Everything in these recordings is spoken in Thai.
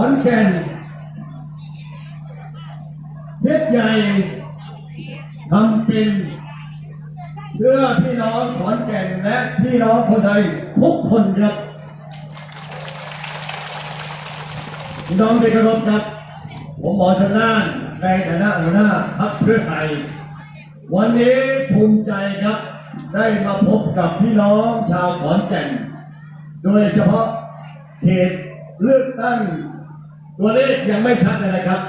อนแก่นเพชรใหญ่ทำเป็นเพื่อพี่น้องขอนแก่นและพี่น้องคนไทยทุกคนครับน้องที่เคารพครับ ผมหมอชนน่านในฐานะหัวหน้าพรรคเพื่อไทย วันนี้ภูมิใจครับ ได้มาพบกับพี่น้องชาวขอนแก่น โดยเฉพาะเขตเลือกตั้ง ตัวเลขยังไม่ชัดเลยนะครับ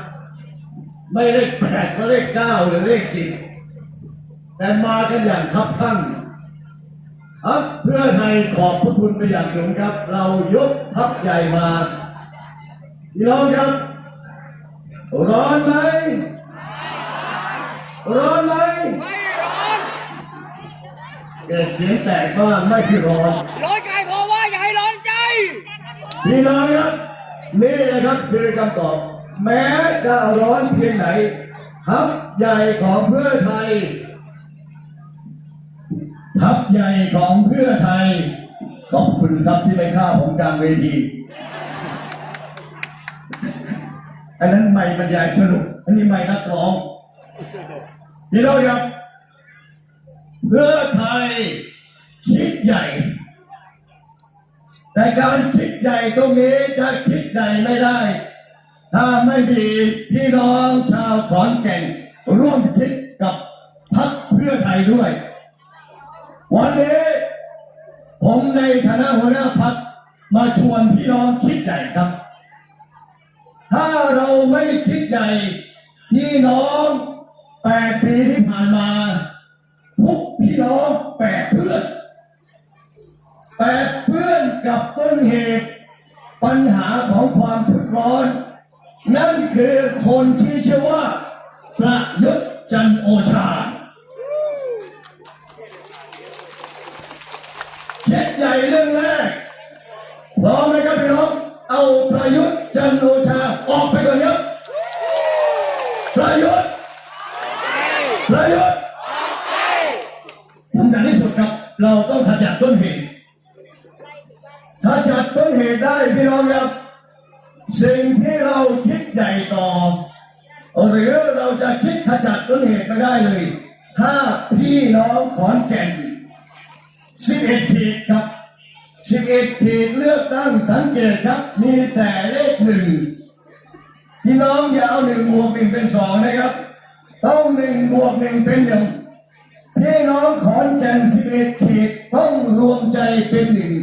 ไม่เลขแปดก็เลขเก้าหรือเลขสิบแต่มากันอย่างคับข้างพักเพื่อไทยขอบพระคุณไปอย่างสูงครับ เรายกพักใหญ่มาพี่น้องครับร้อนไหมร้อนไหมเกิดเสียงแตกบ้างไม่คือร้อนร้อนใจเพราะว่าอย่าให้ร้อนใจพี่น้องครับ นี่แหละครับคือคำตอบ แม้จะร้อนเพียงไหนทัพใหญ่ของเพื่อไทยทัพใหญ่ของเพื่อไทย ขอบคุณครับที่ไม่ฆ่าผมกลางเวทีอันนั้นไม่บรรยายสรุปอันนี้ไม่นักร้องพี่น้องครับเพื่อไทยคิดใหญ่ แต่การคิดใหญ่ตรงนี้จะคิดใหญ่ไม่ได้ ถ้าไม่มีพี่น้องชาวขอนแก่นร่วมคิดกับพรรคเพื่อไทยด้วย วันนี้ผมในฐานะหัวหน้าพรรคมาชวนพี่น้องคิดใหญ่ครับ ถ้าเราไม่คิดใหญ่พี่น้องแปดปีที่ผ่านมา ทุกพี่น้องแปดเพื่อน แปดเพื่อนกับต้นเหตุ ปัญหาของความทุกข์ร้อน นั่นคือคนที่ชื่อว่า ประยุทธ์จันโอชาเช็ดใหญ่เรื่องแรกพร้อม 11ขีดเลือกตั้งสังเกตครับ มีแต่เลขหนึ่งพี่น้องอย่าเอาหนึ่งบวกหนึ่งเป็นสองนะครับ ต้องหนึ่งบวกหนึ่งเป็นหนึ่งพี่น้องขอนแก่น11เขตต้องรวมใจเป็นหนึ่ง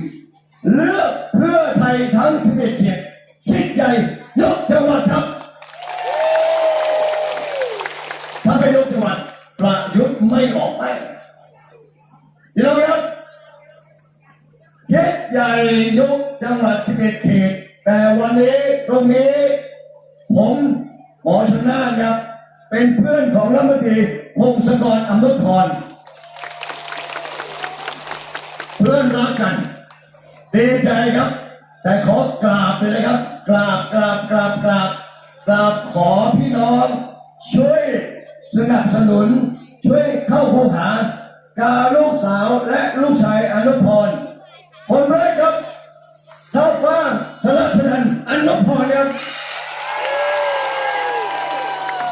เลือกเพื่อไทยทั้ง11เขตคิดใหญ่ยกจังหวัดครับ ถ้าไปยกจังหวัดประยุทธ์ไม่ออกไปพี่น้อง ใหญ่ยกจังหวัด 11 เขต แต่วันนี้ตรงนี้ ผมหมอชนน่านครับ เป็นเพื่อนของรัฐมนตรีพงศกรอำนุพรเพื่อนรักกัน ดีใจครับ แต่ขอกราบเลยนะครับ กราบกราบกราบกราบกราบขอพี่น้อง ช่วยสนับสนุน ช่วยเข้าคูหา กาลูกสาวและลูกชายอนุพร คนแรกครับท้าฟ้างสลัสนันอันุพรครับ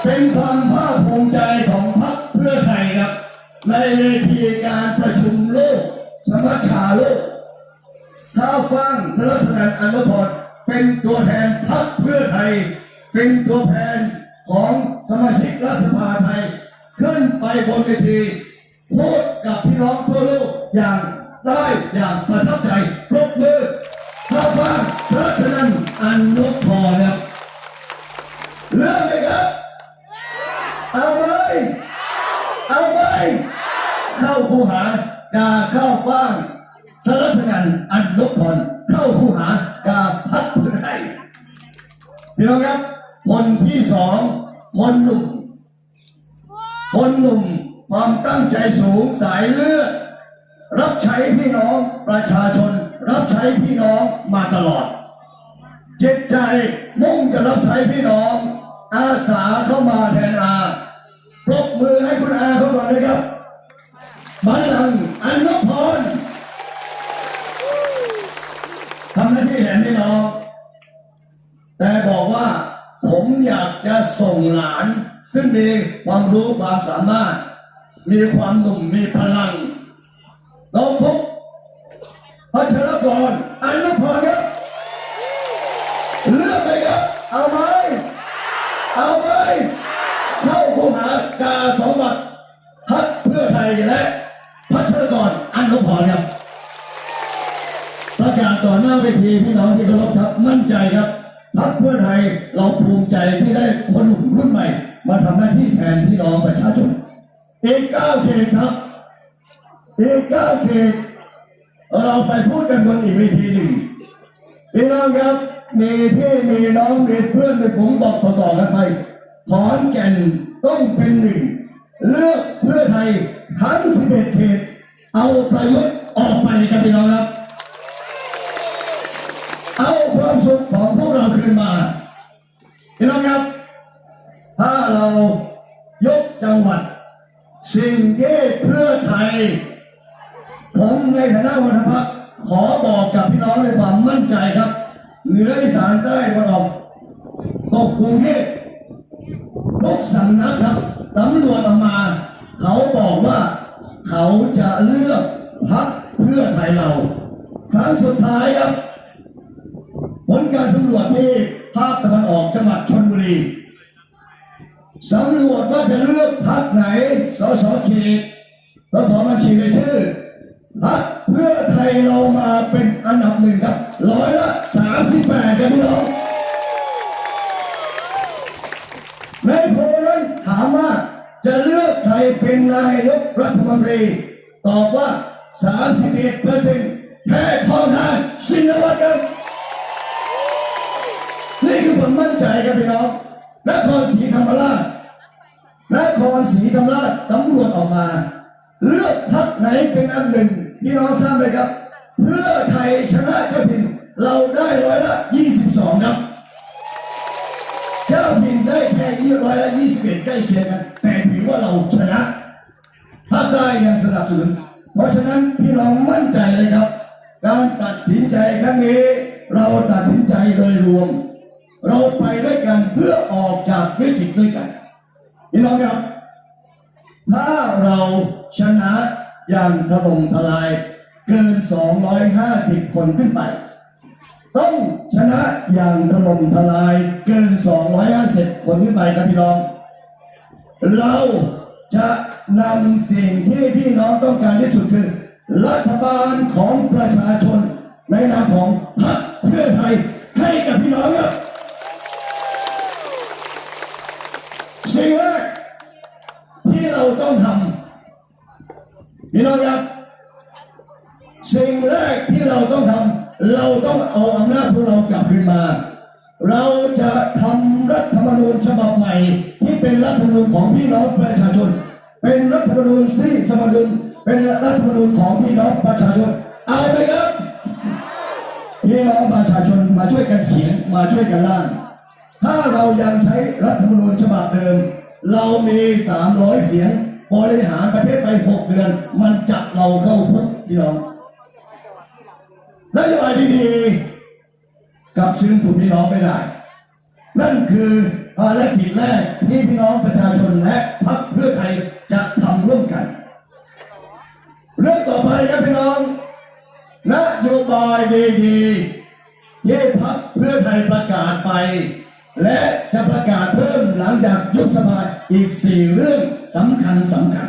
เป็นความภาคภูมิใจของพรรคเพื่อไทยครับ ในเวทีการประชุมโลกสมัชชาโลกท้าวฟังสรัสนันอันุพรเป็นตัวแทนพรรคเพื่อไทย เป็นตัวแทนของสมาชิกรัฐสภาไทย ขึ้นไปบนเวทีพูดกับพี่น้องทั่วโลกอย่าง ได้อย่างประทับใจปรบมือท้าวฟังสรัสนันอันุพรครับเริ่มเลยครับเอาไหมเอาไหมเข้าคูหากาเข้าฟ้างสารสนันอันนพพรเข้าคูหากาพัดเพื่อไทยพี่น้องครับ คนที่สองคนหนุ่มคนหนุ่มความตั้งใจสูงสายเลือด รับใช้พี่น้องประชาชน รับใช้พี่น้องมาตลอด เจิตใจมุ่งจะรับใช้พี่น้อง อาสาเข้ามาแทนอาปรบมือให้คุณอาเขาก่อนเลยครับบัลลังอันนพรทำหน้าที่แทนพี่น้อง แต่บอกว่าผมอยากจะส่งหลาน ซึ่งมีความรู้ความสามารถ มีความหนุ่มมีพลัง น้องฟุกพัชรกรอนุพรครับเลือกเลยครับเอาไหมเอาไหมเข้าคูหากาสมบัติพักเพื่อไทยและพัชรกรอนุพรครับประกาศต่อหน้าเวทีพี่น้องที่เคารพครับมั่นใจครับพักเพื่อไทยเราภูมิใจที่ได้คนรุ่นใหม่ มาทำหน้าที่แทนพี่น้องประชาชนอีกเก้าเขตครับ อีกเก้าเขตเราไปพูดกันบนอีกเวทีหนึ่งพี่น้องครับมีพี่มีน้องมีเพื่อนมีผมบอกต่อๆกันไปขอนแก่นต้องเป็นหนึ่งเลือกเพื่อไทยทั้ง11เอ็ดเขตเอาประยุทธ์ออกไปครับพี่น้องครับ เอาความสุขของพวกเราคืนมาพี่น้องครับ ถ้าเรายกจังหวัด สิ่งที่เพื่อไทย ผมในฐานะวันพักขอบอกกับพี่น้องด้วยความมั่นใจครับ เหนืออีสานใต้ตะวันออกตกกรุงเทพทุกสำนักครับสำรวจออกมา เขาบอกว่าเขาจะเลือกพักเพื่อไทยเรา ครั้งสุดท้ายครับ ผลการสำรวจที่ภาคตะวันออกจังหวัดชนบุรีสำรวจว่าจะเลือกพรรคไหน สสเขตสสบัญชีรายชื่อ พรรคเพื่อไทยเรามาเป็นอันดับหนึ่งครับร้อยละสามสิบแปดครับพี่น้องในโพลนั้นถามว่าจะเลือกใครเป็นนายกรัฐมนตรี ตอบว่า 31เปอร์เซ็นต์แพ้ทองทานชินวัตรครับนี่คือความมั่นใจครับพี่น้องนครศรีธรรมราชนครศรีธรรมราชสำรวจออกมา เลือกพักไหนเป็นอันหนึ่ง พี่น้องทราบไหมครับ เพื่อไทยชนะเจ้าถิ่นเราได้ร้อยละ22ครับ เจ้าถิ่นได้แค่ยี่ร้อยละ21ใกล้เคียงกัน แต่ถือว่าเราชนะภาคใต้ยังสนับสนุนเพราะฉะนั้นพี่น้องมั่นใจเลยครับ การตัดสินใจครั้งนี้ เราตัดสินใจโดยรวม เราไปด้วยกันเพื่อออกจากวิกฤตด้วยกันพี่น้องครับถ้าเราชนะ อย่างถล่มทลายเกิน 250 คนขึ้นไป ต้องชนะอย่างถล่มทลายเกิน 250 คนขึ้นไปครับพี่น้อง เราจะนำสิ่งที่พี่น้องต้องการที่สุดคือ รัฐบาลของประชาชนในนามของพรรคเพื่อไทยให้กับพี่น้องครับสิ่งแรกที่เราต้องทำ พี่น้องครับสิ่งแรกที่เราต้องทำเราต้องเอาอำนาจของเรากลับคืนมา เราจะทำรัฐธรรมนูญฉบับใหม่ ที่เป็นรัฐธรรมนูญของพี่น้องประชาชน เป็นรัฐธรรมนูญที่สมดุลเป็นรัฐธรรมนูญของพี่น้องประชาชนเอาไหมครับพี่น้องประชาชนมาช่วยกันเขียนมาช่วยกันร่าง ถ้าเรายังใช้รัฐธรรมนูญฉบับเดิม เรามี 300 เสียง บริหารประเทศไป6เดือน มันจับเราเข้าคุกพี่น้องนโยบายดีๆกับชื้นฝุ่นพี่น้องไม่ได้ นั่นคือภารกิจแรกที่พี่น้องประชาชนและพรรคเพื่อไทยจะทำร่วมกัน เรื่องต่อไปครับพี่น้อง นโยบายดีๆที่พรรคเพื่อไทยประกาศไป และจะประกาศเพิ่มหลังจากยุบสภาอีกสี่เรื่อง สำคัญสำคัญ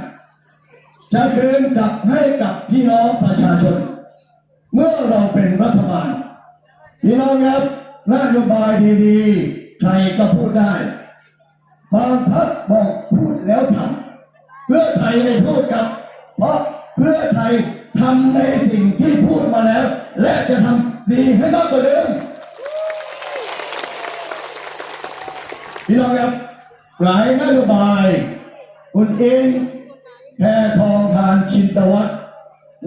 จะคืนกลับให้กับพี่น้องประชาชน เมื่อเราเป็นรัฐบาล พี่น้องครับนโยบายดีๆ ใครก็พูดได้ บางพักบอกพูดแล้วทำเพื่อไทยไม่พูดครับ เพราะเพื่อไทยทำในสิ่งที่พูดมาแล้ว และจะทำดีให้มากกว่าเดิมพี่น้องครับหลายนโยบาย คุณเองแพทองทานชินตวัฒน์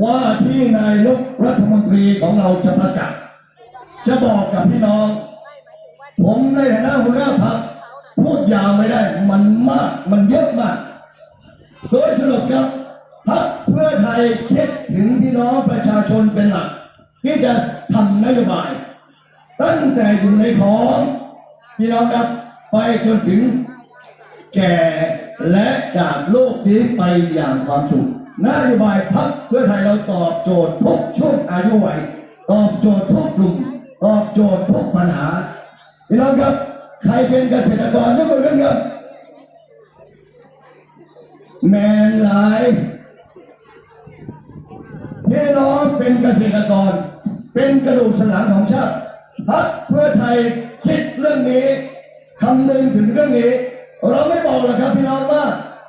ว่าที่นายกรัฐมนตรีของเราจะประกาศจะบอกกับพี่น้อง ผมในฐานะหัวหน้าพรรคพูดยาวไม่ได้มันมากมันเยอะมาก โดยสรุปครับพรรคเพื่อไทยคิดถึงพี่น้องประชาชนเป็นหลัก ที่จะทำนโยบาย ตั้งแต่อยู่ในท้องพี่น้องครับไปจนถึง แก่และจากโลกนี้ไปอย่างความสุขนโยบายพักเพื่อไทยเราตอบโจทย์ทุกช่วงอายุวัยตอบโจทย์ทุกกลุ่มตอบโจทย์ทุกปัญหาพี่น้องครับ ใครเป็นเกษตรกรยกมือขึ้นครับแมนหลายพี่น้องเป็นเกษตรกร เป็นกระดูกสันหลังของชาติพักเพื่อไทยคิดเรื่องนี้คำนึงถึงเรื่องนี้ เราไม่บอกหรอกครับพี่น้องว่า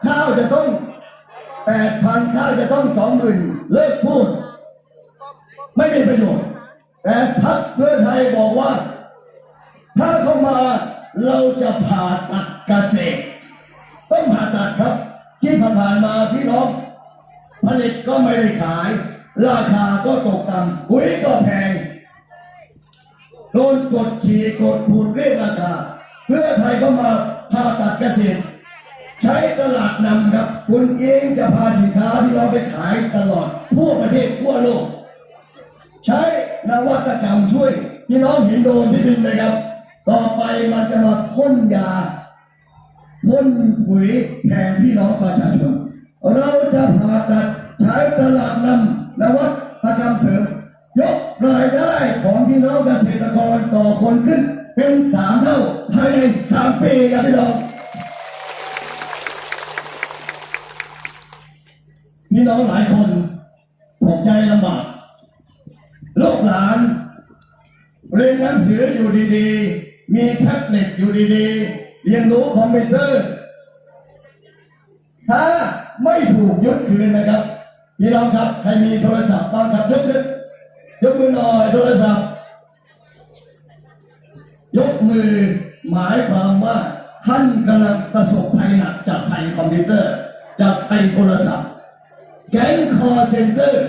ข้าวจะต้องแปดพันข้าวจะต้องสองหมื่นเลิกพูด ไม่มีประโยชน์ แต่พักเพื่อไทยบอกว่า ถ้าเข้ามาเราจะผ่าตัดเกษตร ต้องผ่าตัดครับ ที่ผ่านมาพี่น้องผลิตก็ไม่ได้ขาย ราคาก็ตกต่ำปุ๋ยก็แพงโดนกดขี่กดผูดเรียกราคาเพื่อไทยก็มา ผ่าตัดเกษตร ใช้ตลาดนำครับคุณเองจะพาสินค้าที่เราไปขายตลอดทั่วประเทศทั่วโลก ใช้นวัตกรรมช่วยพี่น้องเห็นโดนที่บินไหมครับ ต่อไปมันจะมาพ่นยาพ่นปุ๋ยแทนพี่น้องประชาชน เราจะผ่าตัดใช้ตลาดนำนวัตกรรมเสริม ยกรายได้ของพี่น้องเกษตรกรต่อคนขึ้น เป็นสามเท่าภายในสามปีครับพี่น้องพี่น้องหลายคนตกใจลำบากลูกหลานเรียนหนังสืออยู่ดีๆ มีแท็บเล็ตอยู่ดีๆ เรียนรู้คอมพิวเตอร์ ถ้าไม่ถูกยึดคืนนะครับ พี่น้องครับ ใครมีโทรศัพท์บ้างครับยกขึ้นยกมือหน่อยโทรศัพท์ ยกมือหมายความว่าท่านกำลังประสบภัยหนักจากภัยคอมพิวเตอร์ จากภัยโทรศัพท์ แก๊งคอเซ็นเตอร์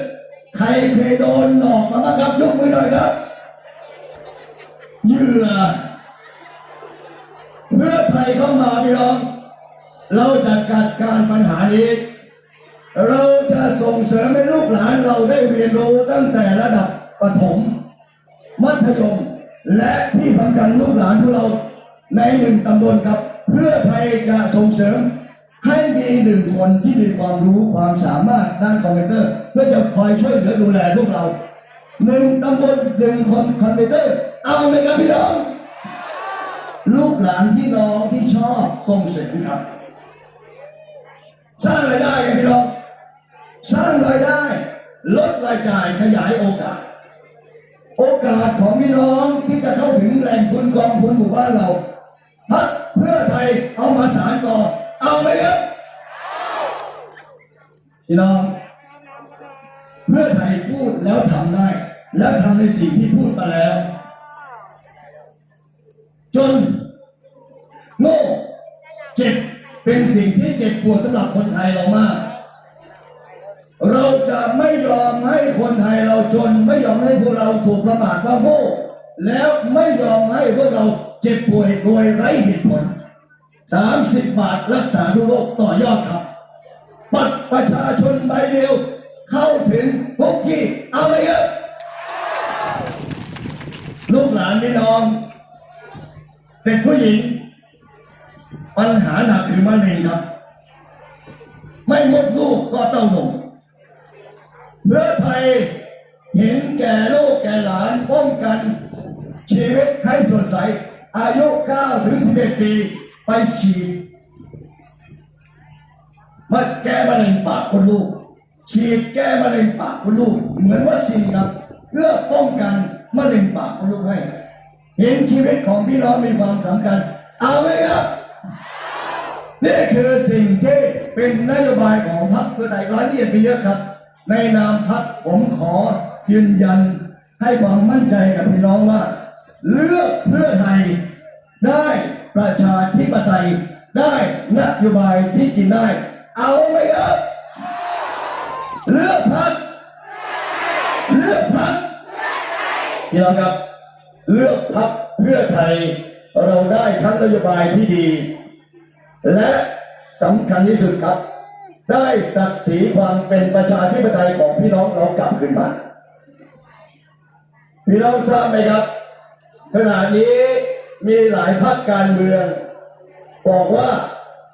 ใครเคยโดนหลอกมาบ้างครับ ยกมือหน่อยครับเหยื่อเพื่อไทยเข้ามาพี่น้อง เราจะจัดการปัญหานี้ เราจะส่งเสริมให้ลูกหลานเราได้เรียนรู้ตั้งแต่ระดับประถม มัธยม และที่สำคัญลูกหลานของเราในหนึ่งตำบลครับ เพื่อไทยจะส่งเสริม ให้มีหนึ่งคนที่มีความรู้ความสามารถด้านคอมพิวเตอร์ เพื่อจะคอยช่วยเหลือดูแลพวกเราหนึ่งตำบลหนึ่งคนคอมพิวเตอร์ เอาไหมครับพี่น้อง ลูกหลานพี่น้องที่ชอบส่งเสริมครับ สร้างรายได้ครับพี่น้อง สร้างรายได้ ลดรายจ่ายขยายโอกาส โอกาสของพี่น้องที่จะเข้าถึงแหล่งทุนกองทุนหมู่บ้านเราพักเพื่อไทยเอามาสารต่อเอาไหมครับพี่น้องเพื่อไทยพูดแล้วทำได้ แล้วทำในสิ่งที่พูดมาแล้ว จนโง่เจ็บเป็นสิ่งที่เจ็บปวดสำหรับคนไทยเรามาก เราจะไม่ยอมให้คนไทยเราจน ไม่ยอมให้พวกเราถูกประมาทว่าโง่แล้วไม่ยอมให้พวกเราเจ็บป่วยโดยไร้เหตุผล 30 บาทรักษาทุกโรคต่อยอดครับบัตรประชาชนใบเดียว เข้าถึงพวกที่เอาไหมครับลูกหลานพี่น้องเด็กผู้หญิง ปัญหาหนักคือมะเร็งครับ ไม่มดลูกก็เต้านม เพื่อไทยเห็นแก่ลูกแก่หลานป้องกัน ชีวิตให้สดใส อายุ 9 ถึง 11 ปี ไปฉีดมาแก้มะเร็งปากคนลูก ฉีดแก้มะเร็งปากคนลูก เหมือนวัคซีนครับเพื่อป้องกันมะเร็งปากคนลูกให้ เห็นชีวิตของพี่น้องมีความสำคัญ เอาไหมครับนี่คือสิ่งที่เป็นนโยบายของพรรคเพื่อไทยรายละเอียดไปเยอะครับ ในนามพรรคผมขอยืนยันให้ความมั่นใจกับพี่น้องว่า เลือกเพื่อไทยได้ประชาธิปไตยได้นโยบายที่กินได้ เอาไหมครับเลือกพรรคเลือกพรรคพี่น้องครับ เลือกพรรคเพื่อไทย เราได้ทั้งนโยบายที่ดี และสำคัญที่สุดครับ ได้ศักดิ์ศรีความเป็นประชาธิปไตยของพี่น้องเรากลับขึ้นมา พี่น้องทราบไหมครับ ขณะนี้มีหลายพรรคการเมือง บอกว่า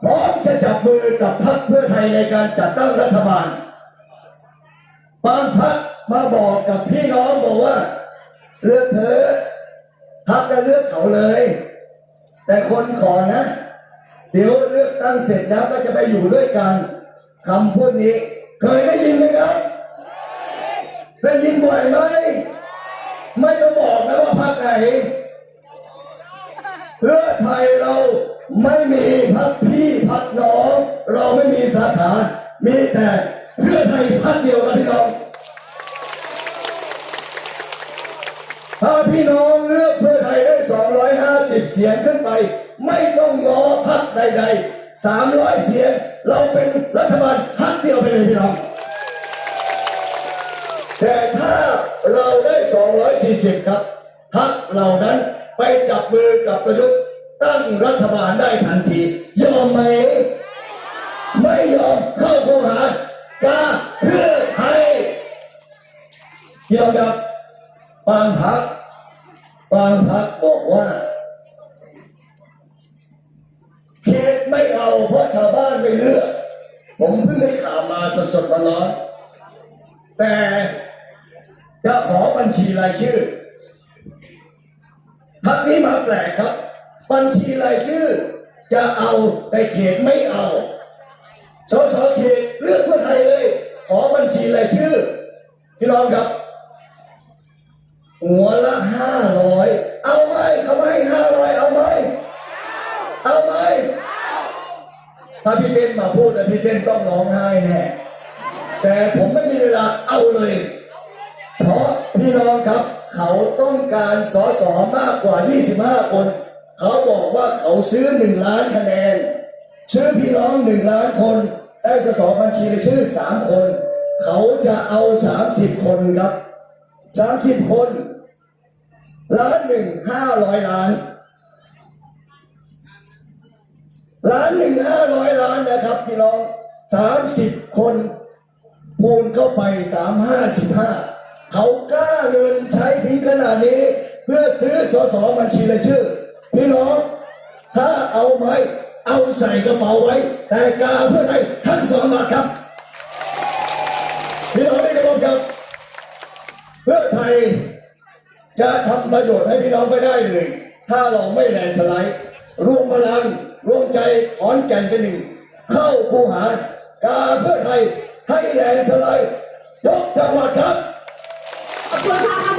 พร้อมจะจับมือกับพรรคเพื่อไทยในการจัดตั้งรัฐบาลบางพรรคมาบอกกับพี่น้องบอกว่า เลือกเธอพรรคจะเลือกเขาเลย แต่คนขอนะ เดี๋ยวเลือกตั้งเสร็จแล้วก็จะไปอยู่ด้วยกัน คำพูดนี้ เคยได้ยินไหมครับ ได้ยินบ่อยไหม ไม่ต้องบอกนะว่าพรรคไหน เพื่อไทยเราไม่มีพักพี่พักน้อง เราไม่มีสาขา มีแต่เพื่อไทยพักเดียวครับพี่น้องถ้าพี่น้องเลือกเพื่อไทยได้ 250 เสียงขึ้นไป ไม่ต้องงอพักใด ๆ 300 เสียง เราเป็นรัฐบาลพักเดียวไปเลยพี่น้องแต่ถ้าเราได้ 240 ครับพักเหล่านั้นไปจับมือกับประยุทธ์ตั้งรัฐบาลได้ทันที ยอมไหม ไม่ยอมเข้าคูหากาเพื่อไทยพี่น้องครับบางพักบางพักบอกว่า ผมเพิ่งได้ข่าวมาสดๆร้อนๆแต่จะขอบัญชีรายชื่อพักนี้มาแปลกครับ บัญชีรายชื่อ จะเอาแต่เขตไม่เอาสสเขตเลือกเพื่อไทยเลย ขอบัญชีรายชื่อพี่น้องครับ หัวละห้าร้อยเอาไหมเขาให้ห้าร้อยเอาไหมเอาไหม ถ้าพี่เต้นมาพูดนะพี่เต้นต้องร้องไห้แน่แต่ผมไม่มีเวลาเอาเลย เพราะพี่น้องครับ เขาต้องการสอสอมากกว่า 25 คน เขาบอกว่าเขาซื้อ 1 ล้านคะแนน ซื้อพี่น้อง 1 ล้านคน ได้สสบัญชีรายชื่อ 3 คน เขาจะเอา 30 คนครับ 30 คน ล้านหนึ่งห้าร้อยล้าน ล้านหนึ่งห้าร้อยล้านนะครับพี่น้องสามสิบคนคูณเข้าไปสามห้าสิบห้าเขากล้าเงินใช้ถึงขนาดนี้ เพื่อซื้อสอสอบัญชีรายชื่อ พี่น้องถ้าเอาไหมเอาใส่กระเป๋าไว้ แต่กาเพื่อให้ทั้งสองบาครับพี่น้องได้กระบอกครับ เพื่อไทยจะทำประโยชน์ให้พี่น้องไม่ได้เลย ถ้าเราไม่แลนสไลด์ร่วมพลัง ร่วมใจขอนแก่นเป็นหนึ่ง เข้าคูหากาเพื่อไทยให้แหลงสไลด์ยกจังหวัดครับขอบคุณค่ะ